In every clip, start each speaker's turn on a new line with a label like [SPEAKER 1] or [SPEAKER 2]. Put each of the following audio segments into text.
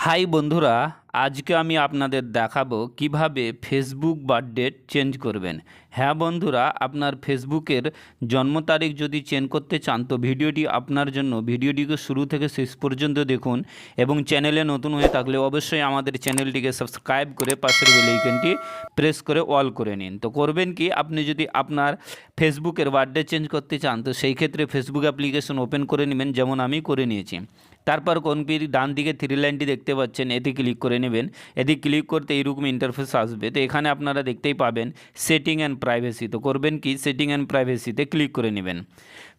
[SPEAKER 1] High বন্ধুরা আজকে আমি আপনাদের দেখাবো কীভাবে ফেসবুক বার্থডেট চেঞ্জ করবেন। হ্যাঁ বন্ধুরা, আপনার ফেসবুকের জন্ম তারিখ যদি চেঞ্জ করতে চান, তো ভিডিওটি আপনার জন্য, ভিডিওটিকে শুরু থেকে শেষ পর্যন্ত দেখুন এবং চ্যানেলে নতুন হয়ে থাকলে অবশ্যই আমাদের চ্যানেলটিকে সাবস্ক্রাইব করে পাশের বেলাইকনটি প্রেস করে অল করে নিন। তো করবেন কি, আপনি যদি আপনার ফেসবুকের বার্থডে চেঞ্জ করতে চান, তো সেই ক্ষেত্রে ফেসবুক অ্যাপ্লিকেশন ওপেন করে নেবেন, যেমন আমি করে নিয়েছি। তারপর কোনটির ডান দিকে থ্রি লাইনটি দেখতে পাচ্ছেন, এতে ক্লিক করে নেবেন। এতে ক্লিক করতে এইরকম ইন্টারফেস আসবে। তো এখানে আপনারা দেখতেই পাবেন সেটিং অ্যান্ড প্রাইভেসি তো করবেন কি? সেটিং অ্যান্ড প্রাইভেসিতে ক্লিক করে নেবেন।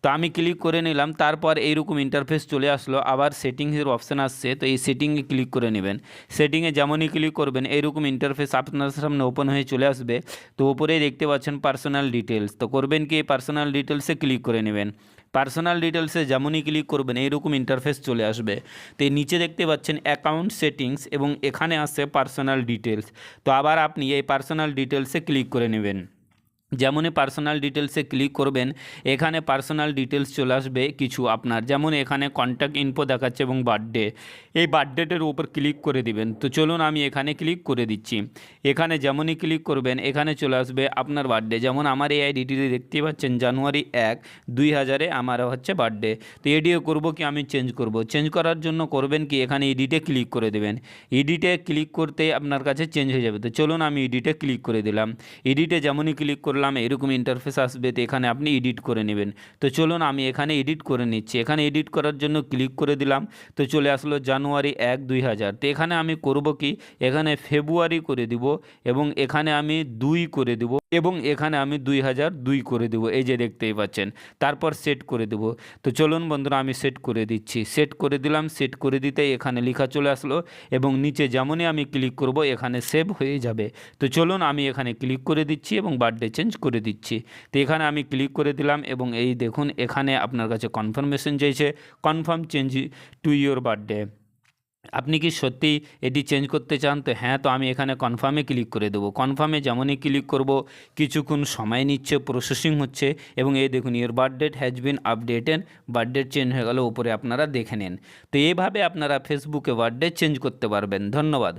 [SPEAKER 1] তো আমি ক্লিক করে নিলাম। তারপর এইরকম ইন্টারফেস চলে আসলো। আবার সেটিংসের অপশান আসছে। তো এই সেটিংয়ে ক্লিক করে নেবেন। সেটিংয়ে যেমনই ক্লিক করবেন এইরকম ইন্টারফেস আপনার সামনে ওপেন হয়ে চলে আসবে। তো উপরেই দেখতে পাচ্ছেন পার্সোনাল ডিটেলস তো করবেন কি? পার্সোনাল ডিটেলসে ক্লিক করে নেবেন। পার্সোনাল ডিটেলসে যেমনই ক্লিক করবেন, এইরকম ইন্টারফেস চলে আসবে। তো নিচে দেখতে পাচ্ছেন অ্যাকাউন্ট সেটিংস এবং এখানে আসছে পার্সোনাল ডিটেলস তো আবার আপনি এই পার্সোনাল ডিটেলসে ক্লিক করে নেবেন। যেমনই পার্সোনাল ডিটেলসে ক্লিক করবেন, এখানে পার্সোনাল ডিটেলস চলে আসবে কিছু আপনার। যেমন এখানে কন্ট্যাক্ট ইনফো দেখাচ্ছে এবং বার্থডে এই বার্থডেটের উপর ক্লিক করে দিবেন। তো চলুন আমি এখানে ক্লিক করে দিচ্ছি। এখানে যেমনই ক্লিক করবেন, এখানে চলে আসবে আপনার বার্থডে যেমন আমার এই আইডিটি দেখতে পাচ্ছেন, জানুয়ারি এক, দুই হাজারে আমার হচ্ছে বার্থডে তো এডিও করব কি? আমি চেঞ্জ করব। চেঞ্জ করার জন্য করবেন কি? এখানে এডিটে ক্লিক করে দেবেন। এডিটে ক্লিক করতে আপনার কাছে চেঞ্জ হয়ে যাবে। তো চলুন আমি এডিটে ক্লিক করে দিলাম। এডিটে যেমনই ক্লিক করলাম এরকম ইন্টারফেস আসবে তো এখানে আপনি এডিট করে নেবেন। তো চলুন আমি এখানে এডিট করে নিচ্ছি। এখানে এডিট করার জন্য ক্লিক করে দিলাম। তো চলে আসলো জানুয়ারি এক দুই হাজার। তো এখানে আমি করব কি? এখানে ফেব্রুয়ারি করে দিব এবং এখানে আমি দুই করে দিব। এবং এখানে আমি দুই হাজার দুই করে দেবো। এই যে দেখতেই পাচ্ছেন, তারপর সেট করে দেবো। তো চলুন বন্ধুরা, আমি সেট করে দিচ্ছি। সেট করে দিলাম সেট করে দিতে এখানে লেখা চলে আসলো এবং নিচে যেমনই আমি ক্লিক করব, এখানে সেভ হয়ে যাবে। তো চলুন, আমি এখানে ক্লিক করে দিচ্ছি এবং বার্থডে চেঞ্জ করে দিচ্ছি। তো এখানে আমি ক্লিক করে দিলাম এবং এই দেখুন, এখানে আপনার কাছে কনফার্মেশন চাইছে। Confirm change to your birthday আপনি কি সত্যি এটি চেঞ্জ করতে চান? তো হ্যাঁ তো আমি এখানে কনফার্মে ক্লিক করে দেবো। কনফার্মে যেমনই ক্লিক করব, কিছুক্ষণ সময় নিচ্ছে প্রসেসিং হচ্ছে এবং এই দেখুন ইয়ের birthdate has been updated birthdate change হয়ে গেল, উপরে আপনারা দেখে নেন। তো এইভাবে আপনারা ফেসবুকে বার্থডে চেঞ্জ করতে পারবেন। ধন্যবাদ।